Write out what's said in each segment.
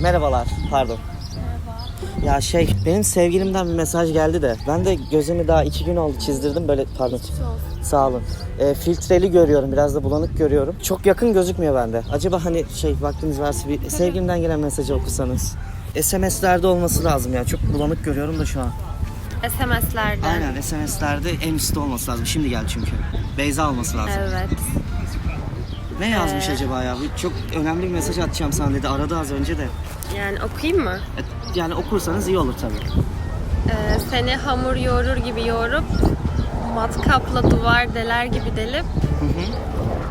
Merhabalar, pardon. Ya şey, benim sevgilimden bir mesaj geldi de ben de gözümü daha iki gün oldu çizdirdim böyle pardon. Sağ olun. Ee, filtreli görüyorum, biraz da bulanık görüyorum. Çok yakın gözükmüyor bende. Acaba hani şey vaktiniz varsa bir sevgilimden gelen mesajı okusanız. SMS'lerde olması lazım ya. Çok bulanık görüyorum da şu an. SMS'lerde. Aynen SMS'lerde en üstte olması lazım. Şimdi geldi çünkü. Beyza olması lazım. Evet. Ne yazmış Ee, acaba ya? Bu Çok önemli bir mesaj atacağım sana dedi. Aradı az önce de. Yani okuyayım mı? E, Yani okursanız iyi olur tabii. Ee, seni hamur yoğurur gibi yoğurup matkapla duvar deler gibi delip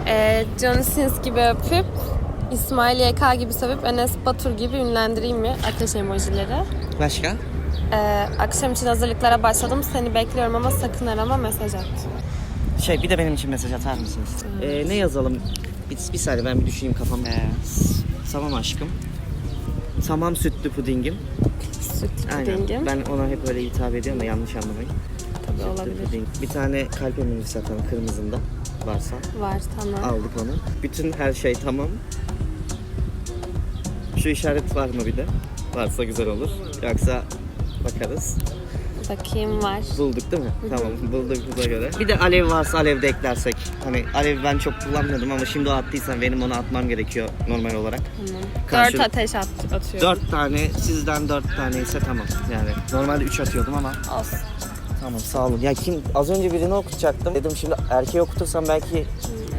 ee, Johnny Sins gibi öpüp İsmail YK gibi sövüp Enes Batur gibi ünlendireyim mi? Ateş emojileri. Başka? Ee, akşam için hazırlıklara başladım. Seni bekliyorum ama sakın arama mesaj at. Şey bir de benim için mesaj atar mısınız? Ee, ne yazalım? Bir, bir saniye ben bir düşüneyim kafam. Ee, tamam aşkım. Tamam sütlü pudingim. Sütlü Aynen. pudingim. Ben ona hep öyle hitap ediyorum da yanlış anlamayın. Tabii Sütlü olabilir. puding. Bir tane kalp emojisi atalım kırmızında varsa. Var tamam. Aldık onu. Bütün her şey tamam. Şu işaret var mı bir de? Varsa güzel olur. Yoksa bakarız. Bakayım var. Bulduk değil mi? Tamam bulduğumuza göre. Bir de alev varsa alev de eklersek. Hani alev ben çok kullanmıyordum ama şimdi o attıysan benim onu atmam gerekiyor normal olarak. Tamam. Karşı- Dört ateş at, atıyorum. Dört tane sizden dört tane ise tamam. Yani normalde üç atıyordum ama Olsun. tamam sağ olun. Ya kim az önce birini okutacaktım. Dedim şimdi erkeği okutursam belki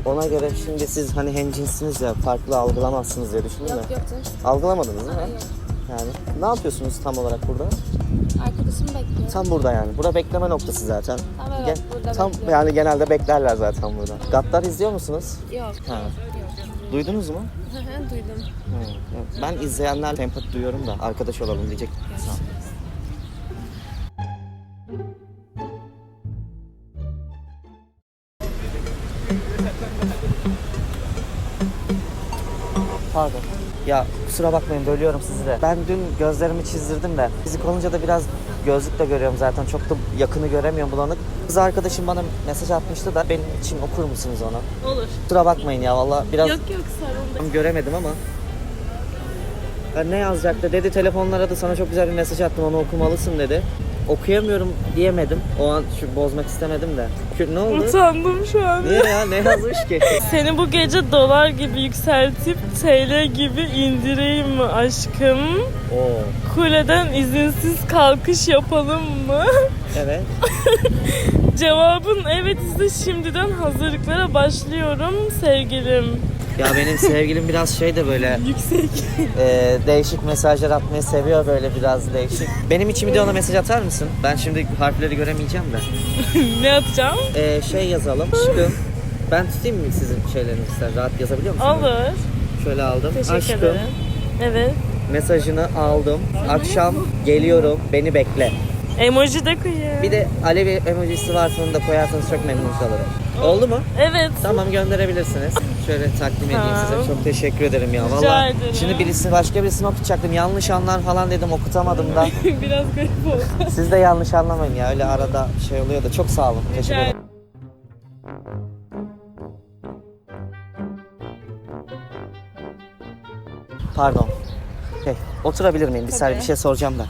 ona göre şimdi siz hani hemcinsiniz ya farklı algılamazsınız diye düşündüm de. Yok canım. Algılamadınız değil mi? Yani ne yapıyorsunuz tam olarak burada? Arkadaşım bekliyor. Tam burada yani. Burada bekleme noktası zaten. Tam evet, burada tam bekliyor. yani genelde beklerler zaten burada. Gattar izliyor musunuz? Yok. Ha. Duydunuz mu? Hı hı, Duydum. Ha, yok. Ben izleyenlerle empati duyuyorum da arkadaş olalım diyecek. Sağ ol. Pardon. Ya kusura bakmayın bölüyorum sizi de. Ben dün gözlerimi çizdirdim de fizik olunca da biraz gözlükle görüyorum zaten. Çok da yakını göremiyorum bulanık. Kız arkadaşım bana mesaj atmıştı da benim için okur musunuz onu? Olur. Kusura bakmayın ya valla biraz Yok yok sorun göremedim ama. Ben ne yazacaktı dedi telefonla aradı sana çok güzel bir mesaj attım onu okumalısın dedi. Okuyamıyorum diyemedim. O an şu bozmak istemedim de. Ne oldu? Utandım şu an. Niye ya? Ne yazmış ki? Seni bu gece dolar gibi yükseltip TL gibi indireyim mi aşkım? Oo. Kuleden izinsiz kalkış yapalım mı? Evet. Cevabın evet ise şimdiden hazırlıklara başlıyorum sevgilim. Ya benim sevgilim biraz şey de böyle Yüksek. e, değişik mesajlar atmayı seviyor böyle biraz değişik. Benim için bir de ona mesaj atar mısın? Ben şimdi harfleri göremeyeceğim de. ne atacağım? E, şey yazalım. Aşkım. Ben tutayım mı sizin şeylerinizi sen? Rahat yazabiliyor musun? Olur. Şöyle aldım. Teşekkür Aşkım. ederim. Evet. Mesajını aldım. Akşam geliyorum. Beni bekle. Emoji de koyayım. Bir de alev emojisi varsa onu da koyarsanız çok memnun kalırım. Oldu mu? Evet. Tamam gönderebilirsiniz. Şöyle takdim edeyim Tamam. size. Çok teşekkür ederim ya. Rica Vallahi ederim. şimdi birisi başka birisini okutacaktım. Yanlış anlar falan dedim okutamadım da. Biraz garip oldu. Siz de yanlış anlamayın ya. Öyle arada şey oluyor da. Çok sağ olun. Teşekkür ederim. Pardon. Hey, oturabilir miyim? Bir saniye bir şey soracağım da.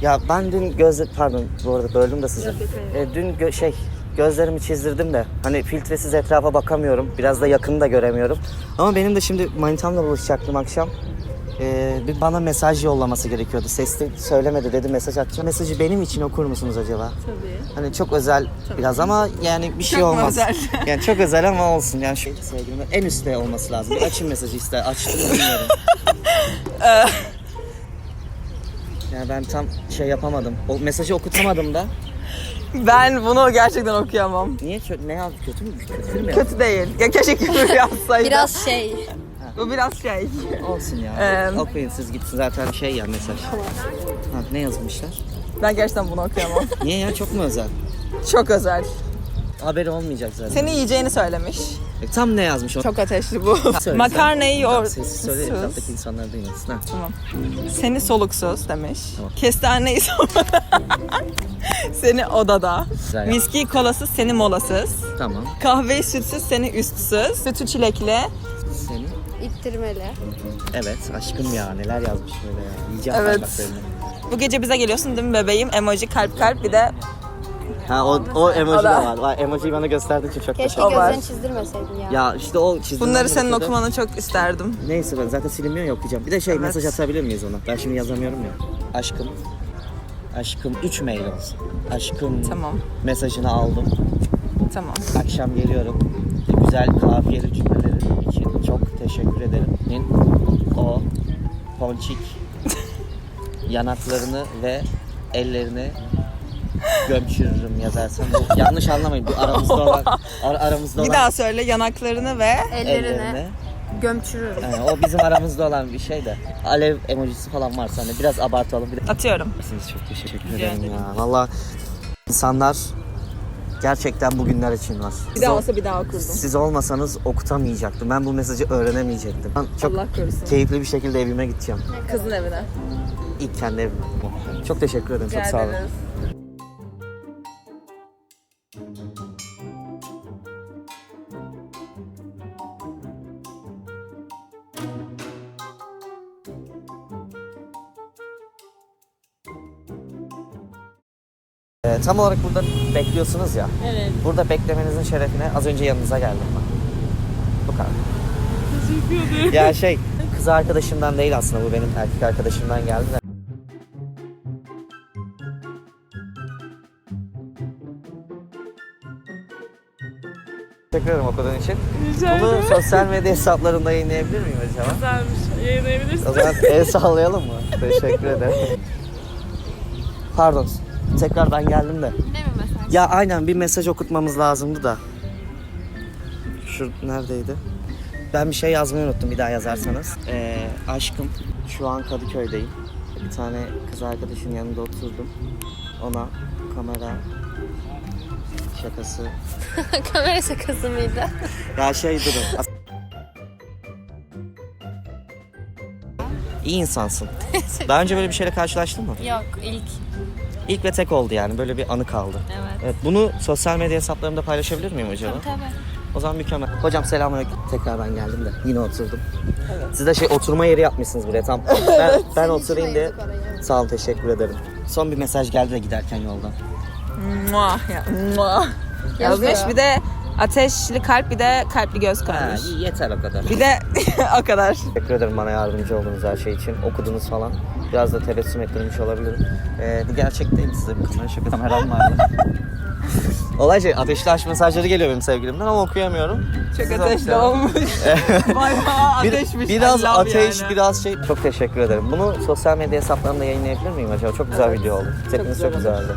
Ya ben dün gözle pardon bu arada böldüm de sizi. E, dün gö- şey gözlerimi çizdirdim de hani filtresiz etrafa bakamıyorum. Biraz da yakını da göremiyorum. Ama benim de şimdi manitamla buluşacaktım akşam. E, bir bana mesaj yollaması gerekiyordu. Sesli söylemedi dedi mesaj atacağım. Mesajı benim için okur musunuz acaba? Tabii. Hani çok özel biraz ama yani bir şey olmaz. yani çok özel ama olsun. Yani şu sevgilim en üstte olması lazım. Açın mesajı ister. Açtım bilmiyorum. yani ben tam şey yapamadım. O mesajı okutamadım da. Ben bunu gerçekten okuyamam. Niye kö- ne yazdı kötü mü? Kötü mü? Kötü değil. Ya keşke küfür yazsaydı. Biraz şey. Bu biraz şey. Olsun ya. Ee, Okuyun siz gitsin zaten şey ya mesaj. Ha, ne yazmışlar? Ben gerçekten bunu okuyamam. Niye ya çok mu özel? Çok özel. Haberi olmayacak zaten. Seni yiyeceğini söylemiş. E, tam ne yazmış o? Çok ateşli bu. Söyle Makarnayı sen. yoğur. Sessiz söyle Sus. etraftaki insanlar duymasın. Ha. Tamam. Seni soluksuz demiş. Tamam. Kestaneyi sormadan. seni odada. Güzel ya. Viski kolasız seni molasız. Tamam. Kahveyi sütsüz seni üstsüz. Sütü çilekli. Seni ittirmeli. Evet aşkım ya neler yazmış böyle ya. Yiyeceğim Evet. parmaklarını. Bu gece bize geliyorsun değil mi bebeğim? Emoji kalp kalp bir de Ha o, o emoji O de da. var. Vay, Emojiyi bana gösterdiğin için çok Keşke teşekkür var. gözlerini çizdirmeseydin ya. Ya işte o çizdiğim bunları senin okumanı çok isterdim. Neyse ben zaten silinmiyor ya okuyacağım. Bir de şey Evet. mesaj atabilir miyiz ona? Ben şimdi yazamıyorum ya. Aşkım. Aşkım 3 mail olsun. Aşkım Tamam. mesajını aldım. Tamam. Akşam geliyorum. Güzel kafiyeli cümlelerin için çok teşekkür ederim. Nin, O ponçik yanaklarını ve ellerini gömçürürüm yazarsan. Bu, yanlış anlamayın. Bu aramızda olan ar- aramızda Bir olan daha söyle yanaklarını ve Ellerini ellerini. gömçürürüm. Yani o bizim aramızda olan bir şey de. Alev emojisi falan varsa hani biraz abartalım. Bir de atıyorum. siz çok teşekkür Rica ederim ya. Valla insanlar gerçekten bugünler için var. Bir daha ol- olsa bir daha okurdum. Siz olmasanız okutamayacaktım. Ben bu mesajı öğrenemeyecektim. Ben çok Allah korusun. keyifli bir şekilde evime gideceğim. Kızın evine. İlk kendi evime. Çok teşekkür ederim. Çok sağ olun. Ee, tam olarak burada bekliyorsunuz ya. Evet. Burada beklemenizin şerefine az önce yanınıza geldim ben. Bu kadar. Teşekkür ederim. Ya şey kız arkadaşımdan değil aslında bu benim erkek arkadaşımdan geldi de. Teşekkür ederim okuduğun için. Rica Bunu ederim. sosyal medya hesaplarında yayınlayabilir miyim acaba? Güzelmiş. Yayınlayabilirsin. O zaman el sallayalım mı? Teşekkür ederim. Pardon. Tekrar ben geldim de. Ne mi mesaj? Ya aynen bir mesaj okutmamız lazımdı da. Şu neredeydi? Ben bir şey yazmayı unuttum bir daha yazarsanız. Ee, aşkım şu an Kadıköy'deyim. Bir tane kız arkadaşın yanında oturdum. Ona kamera şakası. Kamera şakası mıydı? Ya şey durun. as- İyi insansın. Daha önce böyle bir şeyle karşılaştın mı? Yok ilk. İlk ve tek oldu yani böyle bir anı kaldı. Evet. Evet bunu sosyal medya hesaplarımda paylaşabilir miyim acaba? Tabii. O zaman mükemmel. Hocam selamünaleyküm. Tekrar ben geldim de yine oturdum. Siz de şey oturma yeri yapmışsınız buraya tam. Ben, ben oturayım diye. Sağ olun teşekkür ederim. Son bir mesaj geldi de giderken yoldan. Muah ya. Muah. Yazmış bir de ateşli kalp bir de kalpli göz Ha, koymuş. yeter o kadar. Bir de o kadar. Teşekkür ederim bana yardımcı olduğunuz her şey için. Okudunuz falan. Biraz da tebessüm ettirmiş olabilirim. Ee, bu gerçek değil size bir kamera şaka kameram vardı. Olay şey ateşli aşk mesajları geliyor benim sevgilimden ama okuyamıyorum. Çok Siz ateşli okuyun. olmuş. Bayağı Bir- ateşmiş. biraz I love ateş, yani. biraz şey. Çok teşekkür ederim. Bunu sosyal medya hesaplarımda yayınlayabilir miyim acaba? Çok güzel video oldu. Tepkiniz çok güzel güzeldi.